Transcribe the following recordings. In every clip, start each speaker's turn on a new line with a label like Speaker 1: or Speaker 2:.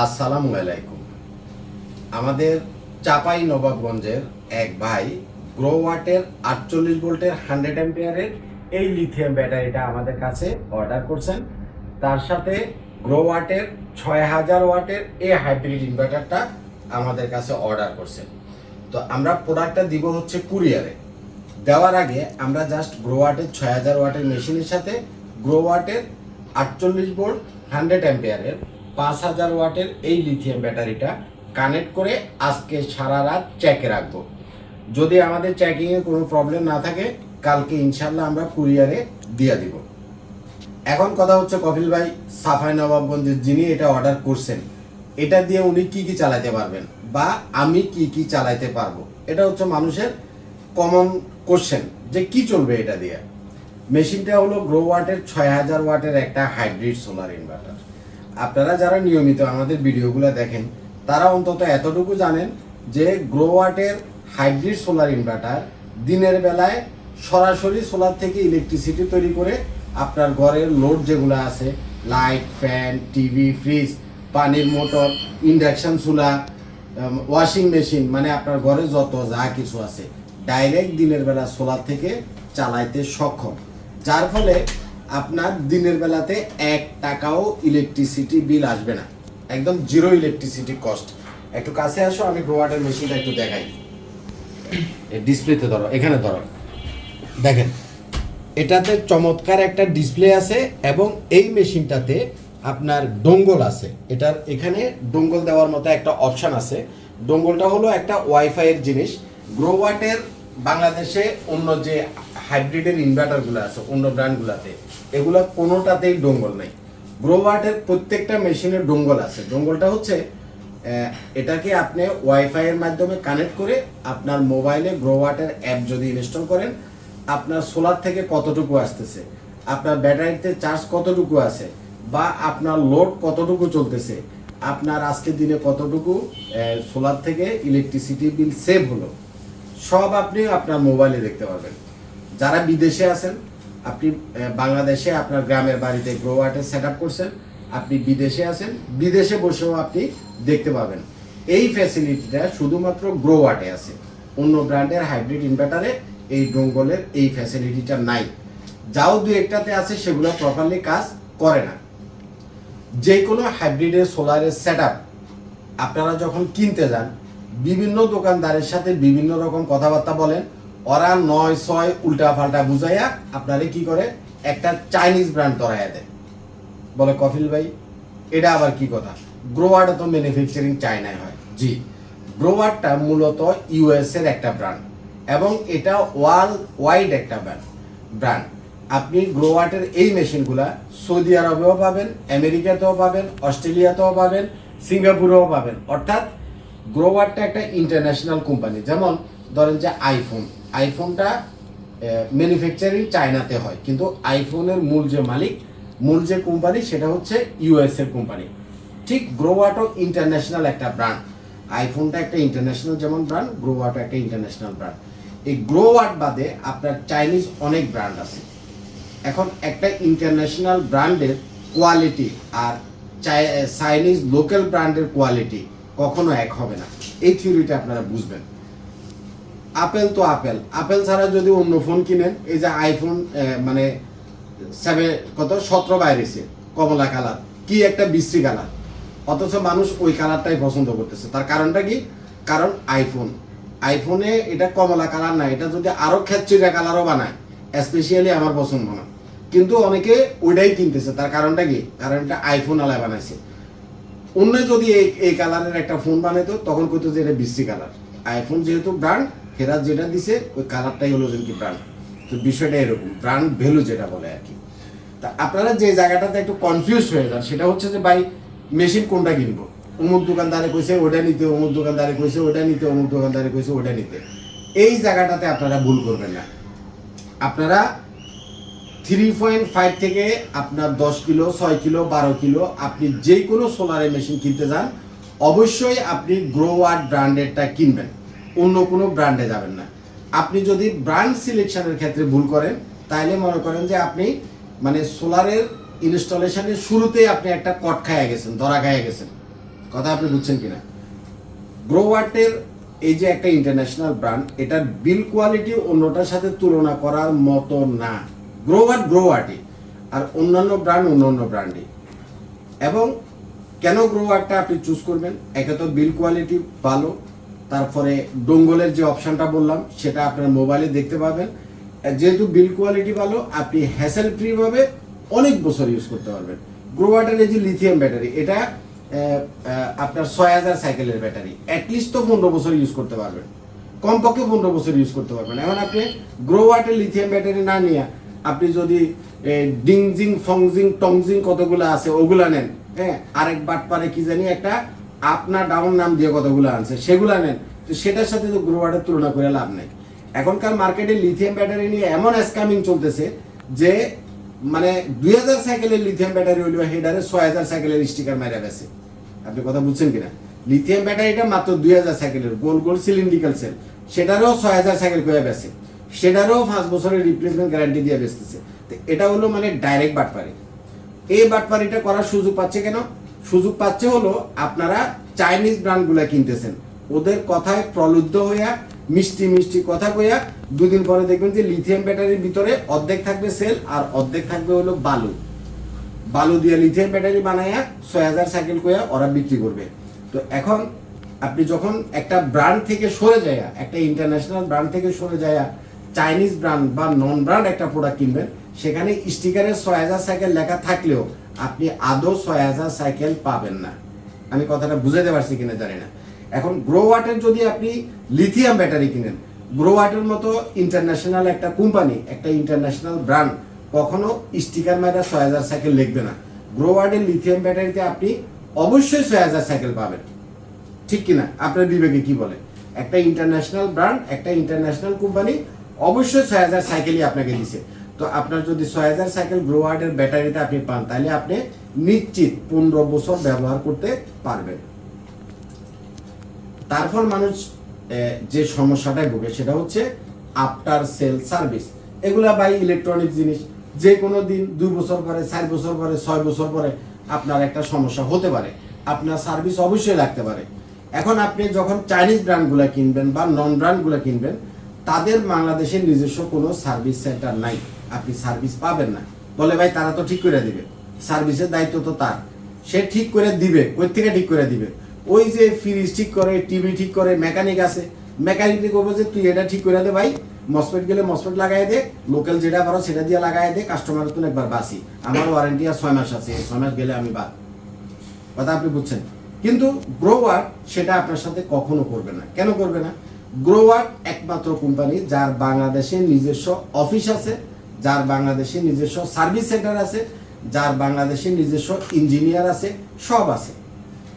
Speaker 1: আসসালামু আলাইকুম। আমাদের চাপাই নবাবগঞ্জের এক ভাই গ্রোওয়াটের আটচল্লিশ ভোল্টের হান্ড্রেড অ্যাম্পিয়ারের এই লিথিয়াম ব্যাটারিটা আমাদের কাছে অর্ডার করছেন। তার সাথে গ্রোওয়াটের ছয় হাজার ওয়াটের এই হাইব্রিড ইনভার্টারটা আমাদের কাছে অর্ডার করছেন। তো আমরা প্রোডাক্টটা দিব হচ্ছে কুরিয়ারে দেওয়ার আগে আমরা জাস্ট গ্রোওয়াটের ছয় হাজার ওয়াটের মেশিনের সাথে গ্রোওয়াটের আটচল্লিশ ভোল্ট হান্ড্রেড অ্যাম্পিয়ারের পাঁচ হাজার ওয়াটের এই লিথিয়াম ব্যাটারিটা কানেক্ট করে আজকে সারা রাত চেকে রাখব। যদি আমাদের চেকিংয়ে কোনো প্রবলেম না থাকে, কালকে ইনশাল্লাহ আমরা কুরিয়ারে দিয়ে দিব। এখন কথা হচ্ছে কপিল ভাই, সাফাই নবাবগঞ্জের যিনি এটা অর্ডার করছেন, এটা দিয়ে উনি কি কি চালাতে পারবেন বা আমি কি কি চালাতে পারব? এটা হচ্ছে মানুষের কমন কোশ্চেন যে কি চলবে এটা দিয়ে। মেশিনটা হলো গ্রো ওয়াটের ছয় হাজার ওয়াটের একটা হাইব্রিড সোলার ইনভার্টার আপনারা যারা নিয়মিত আমাদের ভিডিওগুলো দেখেন, তারা অন্তত এতটুকু জানেন যে গ্রো ওয়াটের হাইব্রিড সোলার ইনভার্টার দিনের বেলায় সরাসরি সোলার থেকে ইলেকট্রিসিটি তৈরি করে আপনার ঘরের লোড যেগুলো আছে লাইট ফ্যান টিভি ফ্রিজ পানির মোটর ইন্ডাকশন চুলা ওয়াশিং মেশিন মানে আপনার ঘরে যত যা কিছু আছে ডাইরেক্ট দিনের বেলা সোলার থেকে চালাইতে সক্ষম। যার ফলে আপনার দিনের বেলাতে এক টাকাও ইলেকট্রিসিটি বিল আসবে না। একদম জিরো ইলেকট্রিসিটি কস্ট একটু কাছে আসো, আমি গ্রোয়াটার মেশিনটা একটু দেখাই। ডিসপ্লেতে ধরো, এখানে ধরো। দেখেন, এটাতে চমৎকার একটা ডিসপ্লে আছে এবং এই মেশিনটাতে আপনার ডোঙ্গল আছে। এটার এখানে ডোঙ্গল দেওয়ার মতো একটা অপশন আছে। ডোঙ্গলটা হলো একটা ওয়াইফাইয়ের জিনিস। গ্রোওয়াটের বাংলাদেশে অন্য যে হাইব্রিডের ইনভার্টারগুলো আছে, অন্য ব্র্যান্ডগুলোতে এগুলো কোনোটাতেই ডোঙ্গল নেই। গ্রোওয়াটের প্রত্যেকটা মেশিনের ডোঙ্গল আছে। ডোঙ্গলটা হচ্ছে এটাকে আপনি ওয়াইফাইয়ের মাধ্যমে কানেক্ট করে আপনার মোবাইলে গ্রোওয়াটের অ্যাপ যদি ইনস্টল করেন, আপনার সোলার থেকে কতটুকু আসতেছে, আপনার ব্যাটারিতে চার্জ কতটুকু আছে, বা আপনার লোড কতটুকু চলতেছে, আপনার আজকের দিনে কতটুকু সোলার থেকে ইলেকট্রিসিটি বিল সেভ হলো, সব আপনি আপনার মোবাইলে দেখতে পারবেন। যারা বিদেশে আছেন, আপনি বাংলাদেশে আপনার গ্রামের বাড়িতে গ্রোওয়াটের সেট আপ করছেন, আপনি বিদেশে আছেন, বিদেশে বসেও আপনি দেখতে পাবেন। এই ফ্যাসিলিটিটা শুধুমাত্র গ্রোওয়াটে আছে। অন্য ব্র্যান্ডের হাইব্রিড ইনভার্টারে এই ডোঙ্গলের এই ফ্যাসিলিটিটা নাই। যাও দু একটাতে আছে, সেগুলো প্রপারলি কাজ করে না। যে কোনো হাইব্রিডের সোলারের সেট আপনারা যখন কিনতে যান, বিভিন্ন দোকানদারের সাথে বিভিন্ন রকম কথাবার্তা বলেন ওরা নয়, ছয় উল্টা ফাল্টা বুঝাইয়া আপনারে কি করে? একটা চাইনিজ ব্র্যান্ড তরাইয়া দেয়। বলে, কফিল ভাই, এটা আবার কি কথা? গ্রোয়ারটা তো ম্যানুফ্যাকচারিং চায়নায় হয়। জি। গ্রোয়ারটা মূলত ইউএস এর একটা ব্র্যান্ড এবং এটা ওয়ার্ল্ড ওয়াইড একটা ব্র্যান্ড ব্র্যান্ড আপনি গ্রোয়াটের এই মেশিনগুলা সৌদি আরবেও পাবেন আমেরিকাতেও পাবেন অস্ট্রেলিয়াতেও পাবেন সিঙ্গাপুরেও পাবেন। অর্থাৎ গ্রোয়ারটা একটা ইন্টারন্যাশনাল কোম্পানি যেমন, ধরেন যে আইফোন আইফোনটা ম্যানুফ্যাকচারিং চায়নাতে হয়। কিন্তু আইফোনের মূল যে মালিক, মূল যে কোম্পানি সেটা হচ্ছে ইউএস এর কোম্পানি ঠিক গ্রোয়াটও ইন্টারন্যাশনাল একটা ব্র্যান্ড আইফোনটা একটা ইন্টারন্যাশনাল যেমন ব্র্যান্ড গ্রোয়াটও একটা ইন্টারন্যাশনাল ব্র্যান্ড এই গ্রোয়াট বাদে আপনার চাইনিজ অনেক ব্র্যান্ড আছে। এখন একটা ইন্টারন্যাশনাল ব্র্যান্ডের কোয়ালিটি আর চাইনিজ লোকাল ব্র্যান্ডের কোয়ালিটি কখনো এক হবে না। এই থিওরিটা আপনারা বুঝবেন। আপেল তো আপেল আপেল ছাড়া যদি অন্য ফোন কিনেন, এই যে আইফোন মানে সেভেন কত? সতেরো বাইরেছে, কমলা কালার কি একটা বিশ্রী কালার অথচ মানুষ ওই কালারটাই পছন্দ করতেছে। তার কারণটা কি? কারণ আইফোন আইফোনে এটা কমলা কালার না এটা যদি আরও খেচ্ছিরা কালারও বানায় স্পেশালি আমার পছন্দ না। কিন্তু অনেকে ওইটাই কিনতেছে। তার কারণটা কি? কারণটা আইফোন আলায় বানাইছে। অন্য যদি এই এই কালারের একটা ফোন বানাইতো, তখন কইতো যে এটা বিশ্রী কালার আইফোন যেহেতু ব্র্যান্ড হেরা যেটা দিছে, ওই কালারটাই হলো কি ব্র্যান্ড তো বিষয়টা এরকম ব্র্যান্ড ভ্যালু যেটা বলে আর কি। তা আপনারা যে জায়গাটাতে একটু কনফিউজ হয়ে যান, সেটা হচ্ছে যে, ভাই মেশিন কোনটা কিনবো? অমুক দোকানদারে কইছে ওটা নিতে, অমুক দোকানদারে কইছে ওটা নিতে, অমুক দোকানদারে কইছে ওটা নিতে। এই জায়গাটাতে আপনারা ভুল করবেন না। আপনারা থ্রি পয়েন্ট ফাইভ থেকে আপনার দশ কিলো, ছয় কিলো, বারো কিলো, আপনি যে কোনো সোলারের মেশিন কিনতে যান, অবশ্যই আপনি গ্রোয়ার ব্র্যান্ডেরটা কিনবেন। অন্য কোনো ব্র্যান্ডে যাবেন না। আপনি যদি ব্র্যান্ড সিলেকশনের ক্ষেত্রে ভুল করেন, তাইলে মনে করেন যে আপনি মানে সোলারের ইনস্টলেশনের শুরুতেই আপনি একটা কট খাইয়া গেছেন, ধরা খাইয়া গেছেন। কথা আপনি বুঝছেন কিনা? গ্রোওয়ার্টের এই যে একটা ইন্টারন্যাশনাল ব্র্যান্ড এটার বিল কোয়ালিটি অন্যটার সাথে তুলনা করার মতো না। গ্রোওয়ার্ট গ্রোওয়ার্টই আর অন্যান্য ব্র্যান্ড অন্যান্য ব্র্যান্ডই এবং কেন গ্রোওয়ারটা আপনি চুজ করবেন? একে তো বিল কোয়ালিটি ভালো তারপরে ডোঙ্গলের যে অপশনটা বললাম, সেটা আপনার মোবাইলে দেখতে পাবেন। যেহেতু বিল কোয়ালিটি ভালো, আপনি হ্যাসেল ফ্রি ভাবে অনেক বছর ইউজ করতে পারবেন। গ্রোওয়াটার এই যে লিথিয়াম ব্যাটারি এটা আপনার ছয় হাজার সাইকেলের ব্যাটারি অ্যাটলিস্ট তো পনেরো বছর ইউজ করতে পারবেন। কমপক্ষে পনেরো বছর ইউজ করতে পারবেন। এখন আপনি গ্রোওয়াটের লিথিয়াম ব্যাটারি না নিয়ে আপনি যদি ডিংজিং ফংজিং টংজিং কতগুলো আছে, ওগুলা নেন হ্যাঁ? আরেক বাট পারে কি জানি একটা আপনার ডাউন নাম দিয়ে কতগুলো আনছে, সেগুলো নেন। তো সেটার সাথে তো গ্রোওয়াটের তুলনা করে লাভ নেই। এখনকার মার্কেটে লিথিয়াম ব্যাটারি নিয়ে এমন স্ক্যামিং চলতেছে যে মানে দুই হাজার সাইকেলের লিথিয়াম ব্যাটারি হইল হেডারে ছয় হাজার সাইকেলের স্টিকার মেরে গেছে। আপনি কথা বুঝছেন কিনা? লিথিয়াম ব্যাটারিটা মাত্র দুই হাজার সাইকেলের গোল গোল সিলিন্ড্রিক্যাল সেল সেটারও ছয় হাজার সাইকেল করে বেছে সেটারও পাঁচ বছরের রিপ্লেসমেন্ট গ্যারান্টি দিয়ে বেচতেছে। তো এটা হলো মানে ডাইরেক্ট বাটপারি। এই বাটপারিটা করার সুযোগ পাচ্ছে কেন? সুযোগ পাচ্ছে হলো আপনারা চাইনিজ ব্র্যান্ডগুলা কিনতেছেন। ওদের কথায় প্রলুব্ধ হইয়া, মিষ্টি মিষ্টি কথা কইয়া দুদিন পরে দেখবেন যে লিথিয়াম ব্যাটারির ভিতরে অর্ধেক থাকবে সেল আর অর্ধেক থাকবে হলো বালু। বালু দিয়ে লিথিয়াম ব্যাটারি বানাইয়া ছয় হাজার সাইকেল কইয়া ওরা বিক্রি করবে। তো এখন আপনি যখন একটা ব্র্যান্ড থেকে সরে যায় একটা ইন্টারন্যাশনাল ব্র্যান্ড থেকে সরে যায় চাইনিজ ব্র্যান্ড বা নন ব্র্যান্ড একটা প্রোডাক্ট কিনবেন, সেখানে স্টিকারের ছয় হাজার সাইকেল লেখা থাকলেও আপনি আদৌ ছয় হাজার সাইকেল পাবেন না। আমি কথাটা বুঝাতে পারছি কিনা জানি না। এখন গ্রো ওয়াটের যদি আপনি লিথিয়াম ব্যাটারি কিনেন গ্রো ওয়াটের মতো ইন্টারন্যাশনাল একটা কোম্পানি একটা ইন্টারন্যাশনাল ব্র্যান্ড কখনো স্টিকার মারা ছয় হাজার সাইকেল লিখবে না। গ্রো ওয়ার্ডের লিথিয়াম ব্যাটারিতে আপনি অবশ্যই ছয় হাজার সাইকেল পাবেন। ঠিক কিনা? আপনার বিবেকে কি বলে? একটা ইন্টারন্যাশনাল ব্র্যান্ড একটা ইন্টারন্যাশনাল কোম্পানি অবশ্যই ছয় হাজার সাইকেলই আপনাকে দিছে। তো আপনার যদি ছয় হাজার সাইকেল গ্রো ওয়ার্ডের ব্যাটারিতে আপনি পান, তাহলে আপনি নিশ্চিত পনেরো বছর ব্যবহার করতে পারবেন। তারপর মানুষ যে সমস্যাটায় ভোগে সেটা হচ্ছে আফটার সেল সার্ভিস এগুলা বাই ইলেকট্রনিক জিনিস। যে কোনো দিন দুই বছর পরে, চার বছর পরে, ছয় বছর পরে আপনার একটা সমস্যা হতে পারে। আপনার সার্ভিস অবশ্যই লাগতে পারে। এখন আপনি যখন চাইনিজ ব্র্যান্ডগুলো কিনবেন বা নন ব্র্যান্ডগুলো কিনবেন, তাদের বাংলাদেশের নিজস্ব কোনো সার্ভিস সেন্টার নাই। আপনি সার্ভিস পাবেন না। বলে, ভাই, তারা তো ঠিক করে দিবে। সার্ভিসের দায়িত্ব তো তার। সে ঠিক করে দিবে, কই থেকে ঠিক করে দিবে? ওই যে ফ্রিজ ঠিক করে টিভি ঠিক করে মেকানিক আছে। মেকানিক করব যে, তুই এটা ঠিক করে দে ভাই। মসপেট গেলে মসপেট লাগাই দে লোকাল যেটা পারো সেটা দিয়ে লাগাই দে কাস্টমার তো একবার বাসি আমার ওয়ারেন্টি আর ছয় মাস আছে ছয় মাস গেলে আমি বাদ কথা আপনি বুঝছেন? কিন্তু গ্রোয়ার সেটা আপনার সাথে কখনো করবে না। কেন করবে না? গ্রোয়ার একমাত্র কোম্পানি যার বাংলাদেশে নিজস্ব অফিস আছে যার বাংলাদেশে নিজস্ব সার্ভিস সেন্টার আছে, যার বাংলাদেশে নিজস্ব ইঞ্জিনিয়ার আছে, সব আছে।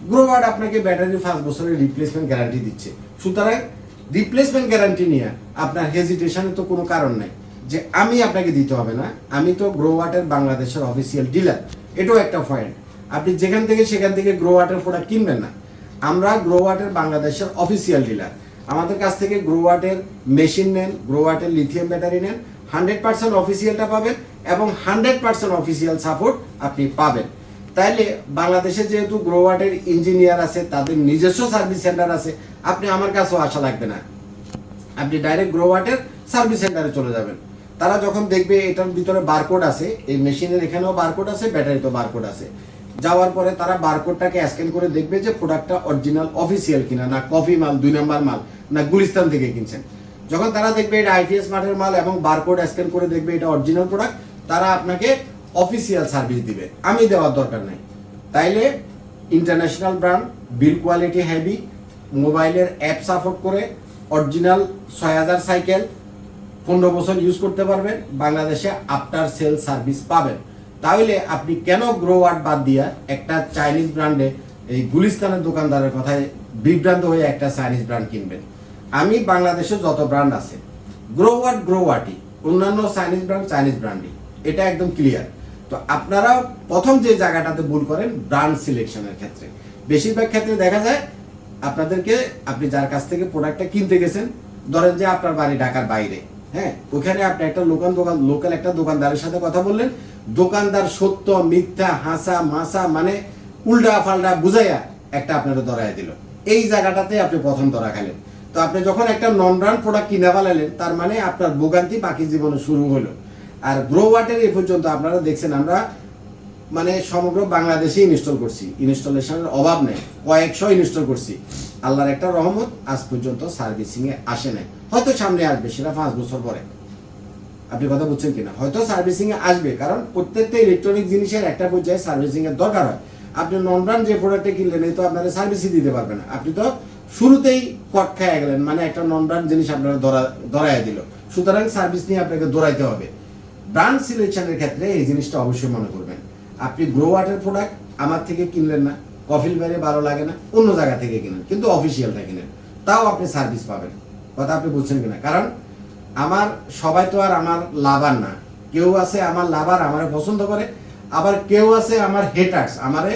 Speaker 1: গ্রোয়ার আপনাকে ব্যাটারি পাঁচ বছরের রিপ্লেসমেন্ট গ্যারান্টি দিচ্ছে। সুতরাং রিপ্লেসমেন্ট গ্যারান্টি নিয়ে আপনার হেজিটেশনে তো কোনো কারণ নাই। যে আমি আপনাকে দিতে হবে না, আমি তো গ্রোওয়াটের বাংলাদেশের অফিসিয়াল ডিলার এটাও একটা পয়েন্ট আপনি যেখান থেকে সেখান থেকে গ্রোওয়াটের প্রোডাক্ট কিনবেন না। আমরা গ্রোওয়াটের বাংলাদেশের অফিসিয়াল ডিলার আমাদের কাছ থেকে গ্রোওয়াটের মেশিন নেন গ্রোওয়াটের লিথিয়াম ব্যাটারি নেন হান্ড্রেড পার্সেন্ট অফিসিয়ালটা পাবেন এবং হান্ড্রেড পার্সেন্ট অফিসিয়াল সাপোর্ট আপনি পাবেন। তাইলে বাংলাদেশে যেহেতু গ্রোওয়াটের ইঞ্জিনিয়ার আছে, তাদের নিজস্ব সার্ভিস সেন্টার আছে, আপনি আমার কাছেও আসা লাগবে না। আপনি ডাইরেক্ট গ্রোওয়াটের সার্ভিস সেন্টারে চলে যাবেন। তারা যখন দেখবে এটার ভিতরে বারকোড আছে, এই মেশিনের এখানেও বারকোড আছে, ব্যাটারিতেও বারকোড আছে। যাওয়ার পরে তারা বারকোডটাকে স্ক্যান করে দেখবে যে প্রোডাক্টটা অরিজিনাল, অফিসিয়াল কিনা, না কফি মাল, দুই নাম্বার মাল, না গুলিস্তান থেকে কিনছেন। যখন তারা দেখবে এটা আইপিএস মাঠের মাল এবং বারকোড স্ক্যান করে দেখবে এটা অরিজিনাল প্রোডাক্ট তারা আপনাকে অফিসিয়াল সার্ভিস দিবে। আমি দেওয়ার দরকার নাই। তাইলে international brand build quality heavy মোবাইলের অ্যাপ সাপোর্ট করে অরিজিনাল ছয় হাজার সাইকেল পনেরো বছর ইউজ করতে পারবেন, বাংলাদেশে আফটার সেল সার্ভিস পাবেন। তাহলে আপনি কেন গ্রো ওয়ার্ড বাদ দিয়া একটা চাইনিজ ব্র্যান্ডে এই গুলিস্তানের দোকানদারের কথায় বিভ্রান্ত হয়ে একটা চাইনিজ ব্র্যান্ড কিনবেন? আমি বাংলাদেশে যত ব্র্যান্ড আছে গ্রো ওয়ার্ড গ্রো ওয়ার্ডই অন্যান্য চাইনিজ ব্র্যান্ড চাইনিজ ব্র্যান্ডই এটা একদম ক্লিয়ার তো আপনারা প্রথম যে জায়গাটাতে ভুল করেন ব্র্যান্ড সিলেকশনের ক্ষেত্রে। বেশিরভাগ ক্ষেত্রে দেখা যায়, আপনাদেরকে, আপনি যার কাছ থেকে প্রোডাক্টটা কিনতে গেছেন, ধরেন যে আপনার বাড়ি ঢাকার বাইরে হ্যাঁ? ওখানে আপনি একটা লোকাল দোকান লোকাল একটা দোকানদারের সাথে কথা বললেন, দোকানদার সত্য, মিথ্যা, হাসা, মাসা মানে উল্টা ফাল্টা বুঝাইয়া একটা আপনার ধরায় দিল। এই জায়গাটাতে আপনি প্রথম ধরা খেলেন তো আপনি যখন একটা নন ব্র্যান্ড প্রোডাক্ট কিনে ফেলালেন, তার মানে আপনার ভোগান্তি বাকি জীবনে শুরু হলো। আর গ্রো ওয়াটের এ পর্যন্ত আপনারা দেখছেন আমরা মানে সমগ্র বাংলাদেশে ইনস্টল করছি। ইনস্টলেশনের অভাব নেই। কয়েকশো ইনস্টল করছি। আল্লাহর একটা রহমত, আজ পর্যন্ত সার্ভিসিং এ আসে নাই। হয়তো সামনে আসবে, সেটা পাঁচ বছর পরে। আপনি কথা বুঝছেন কিনা? হয়তো সার্ভিসিং এ আসবে, কারণ প্রত্যেকটা ইলেকট্রনিক জিনিসের একটা পর্যায়ে সার্ভিসিং এর দরকার হয়। আপনি নন ব্র্যান্ড যে প্রোডাক্টে কিনলেন এই তো আপনারা সার্ভিসই দিতে পারবেন আপনি তো শুরুতেই কট খেয়ে গেলেন মানে একটা নন ব্র্যান্ড জিনিস আপনারা ধরা দিল। সুতরাং সার্ভিস নিয়ে আপনাকে দৌড়াইতে হবে। ব্রান্ড সিলেকশনের ক্ষেত্রে এই জিনিসটা অবশ্যই মনে করবেন। আপনি গ্রো ওয়াটার প্রোডাক্ট আমার থেকে কিনলেন না কফিল বাইরে ভালো লাগে না, অন্য জায়গা থেকে কিনেন, কিন্তু অফিসিয়ালটা কিনেন। তাও আপনি সার্ভিস পাবেন। কথা আপনি বুঝছেন কিনা? কারণ আমার, সবাই তো আর আমার লাভার না। কেউ আছে আমার লাভার আমার পছন্দ করে, আবার কেউ আছে আমার হেটার্স আমারে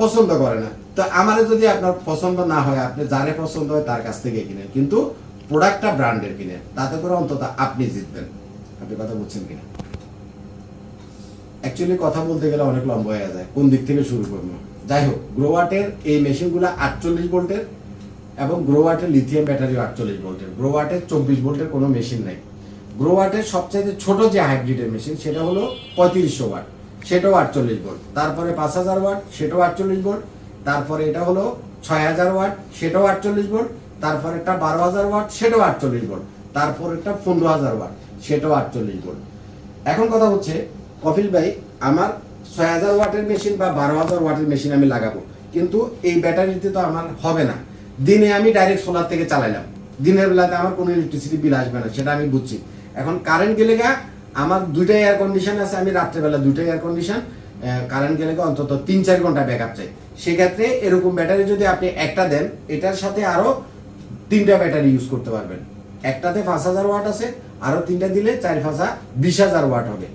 Speaker 1: পছন্দ করে না। তো আমারে যদি আপনার পছন্দ না হয়, আপনি যারে পছন্দ হয় তার কাছ থেকে কিনেন। কিন্তু প্রোডাক্টটা ব্র্যান্ডের কিনেন, তাতে করে অন্তত আপনি জিতবেন। আপনি কথা বুঝছেন কিনা? অ্যাকচুয়ালি কথা বলতে গেলে অনেক লম্বা হয়ে যায়। কোন দিক থেকে শুরু করব? যাই হোক গ্রোয়াটের এই মেশিনগুলো আটচল্লিশ ভোল্টের এবং গ্রোয়াটের লিথিয়াম ব্যাটারিও আটচল্লিশ ভোল্টের গ্রোয়াটের চব্বিশ ভোল্টের কোনো মেশিন নেই। গ্রোয়াটের সবচাইতে ছোট যে হাইব্রিডের মেশিন সেটা হলো পঁয়ত্রিশশো ওয়াট সেটাও আটচল্লিশ ভোল্ট তারপরে পাঁচ হাজার ওয়াট সেটাও আটচল্লিশ ভোল্ট তারপরে এটা হলো ছয় হাজার ওয়াট সেটাও আটচল্লিশ ভোল্ট তারপর একটা বারো হাজার ওয়াট সেটাও আটচল্লিশ ভোল্ট তারপর একটা পনেরো হাজার ওয়াট সেটাও আটচল্লিশ ভোল্ট এখন কথা হচ্ছে, কপিল ভাই, আমার ছয় হাজার ওয়াটের মেশিন বা বারো হাজার ওয়াটের মেশিন আমি লাগাবো। কিন্তু এই ব্যাটারিতে তো আমার হবে না। দিনে আমি ডাইরেক্ট সোলার থেকে চালাইলাম। দিনের বেলাতে আমার কোনো ইলেকট্রিসিটি বিল আসবে না, সেটা আমি বুঝছি। এখন কারেন্ট গেলে গা আমার দুইটাই এয়ার কন্ডিশন আছে, আমি রাত্রেবেলা দুইটাই এয়ার কন্ডিশন কারেন্ট গেলে অন্তত তিন চার ঘণ্টা ব্যাকআপ চাই। সেক্ষেত্রে এরকম ব্যাটারি যদি আপনি একটা দেন, এটার সাথে আরও তিনটা ব্যাটারি ইউজ করতে পারবেন। একটাতে পাঁচ হাজার ওয়াট আছে, আরও তিনটা দিলে চার পাঁচা বিশ হাজার ওয়াট হবে।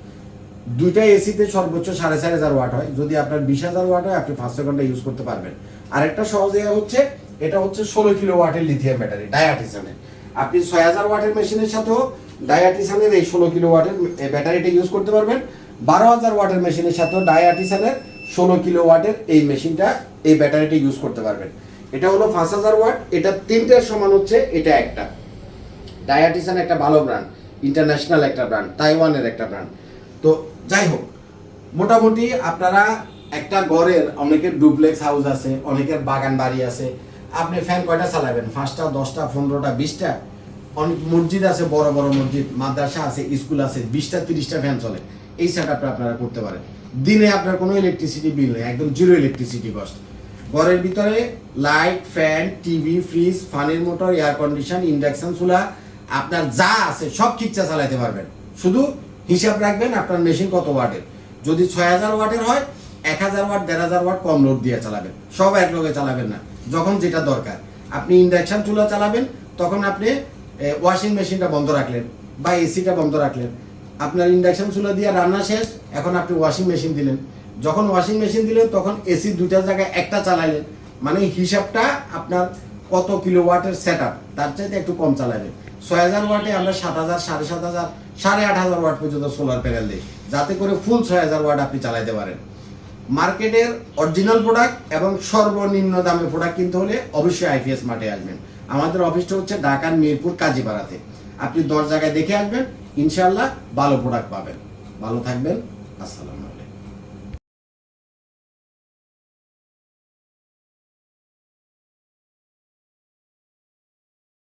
Speaker 1: দুইটা এসিতে সর্বোচ্চ সাড়ে চার হাজার ওয়াট হয়। যদি আপনার বিশ হাজার ওয়াট হয়, আপনি পাঁচশো ঘণ্টা ইউজ করতে পারবেন। আরেকটা সহজ ইয়ে হচ্ছে, এটা হচ্ছে ষোলো কিলো ওয়াটের লিথিয়াম ব্যাটারি ডায়াটিসানের আপনি ছয় হাজার ওয়াটের মেশিনের সাথেও ডায়াটিসানের এই ষোলো কিলো ওয়াটের ব্যাটারিটা ইউজ করতে পারবেন। বারো হাজার ওয়াটের মেশিনের সাথেও ডায়াটিসানের ষোলো কিলো ওয়াটের এই মেশিনটা এই ব্যাটারিটা ইউজ করতে পারবেন। এটা হলো পাঁচ হাজার ওয়াট, এটা তিনটার সমান হচ্ছে, এটা একটা। ডায়াটিসান একটা ভালো ব্র্যান্ড ইন্টারন্যাশনাল একটা ব্র্যান্ড তাইওয়ানের একটা ব্র্যান্ড তো যাই হোক, মোটামুটি আপনারা একটা ঘরের অনেকের ডুপ্লেক্স হাউস আছে, অনেকের বাগান বাড়ি আছে, আপনি ফ্যান কয়টা চালাবেন? পাঁচটা, দশটা, পনেরোটা, বিশটা? অনেক মসজিদ আছে, বড় বড় মসজিদ, মাদ্রাসা আছে, স্কুল আছে, বিশটা, তিরিশটা ফ্যান চলে। এই সেট আপনারা করতে পারেন। দিনে আপনার কোনো ইলেকট্রিসিটি বিল নেই, একদম জিরো ইলেকট্রিসিটি কস্ট ঘরের ভিতরে লাইট ফ্যান টিভি ফ্রিজ ফানের মোটর এয়ার কন্ডিশন ইন্ডাকশন চুলা, আপনার যা আছে, সব ঠিকঠাক চালাতে পারবেন। শুধু হিসাব রাখবেন আপনার মেশিন কত ওয়াটের। যদি ছয় হাজার ওয়াটের হয়, এক হাজার ওয়াট, দেড় হাজার ওয়াট কম লোড দিয়ে চালাবেন। সব এক লগে চালাবেন না, যখন যেটা দরকার। আপনি ইন্ডাকশন চুলা চালাবেন, তখন আপনি ওয়াশিং মেশিনটা বন্ধ রাখলেন বা এসিটা বন্ধ রাখলেন। আপনার ইন্ডাকশন চুলা দিয়ে রান্না শেষ, এখন আপনি ওয়াশিং মেশিন দিলেন। যখন ওয়াশিং মেশিন দিলেন, তখন এসি দুইটা জায়গায় একটা চালাইলেন। মানে হিসাবটা আপনার কত কিলো ওয়াটের সেট আপ তার চাইতে একটু কম চালাবেন ছয় হাজার ওয়াটে আমরা সাত হাজার, সাড়ে সাত হাজার, সাড়ে আট হাজার ওয়াট পর্যন্ত সোলার প্যানেল দিই। যাতে করে ফুল ছয় হাজার ওয়াট আপনি চালাইতে পারেন। মার্কেটের অরিজিনাল প্রোডাক্ট এবং সর্বনিম্ন দামে প্রোডাক্ট কিনতে হলে অবশ্যই আইপিএস মাঠে আসবেন। আমাদের অফিসটা হচ্ছে ঢাকার মিরপুর কাজীপাড়াতে। আপনি দশ জায়গায় দেখে আসবেন ইনশাল্লাহ ভালো প্রোডাক্ট পাবেন। ভালো থাকবেন, আসসালাম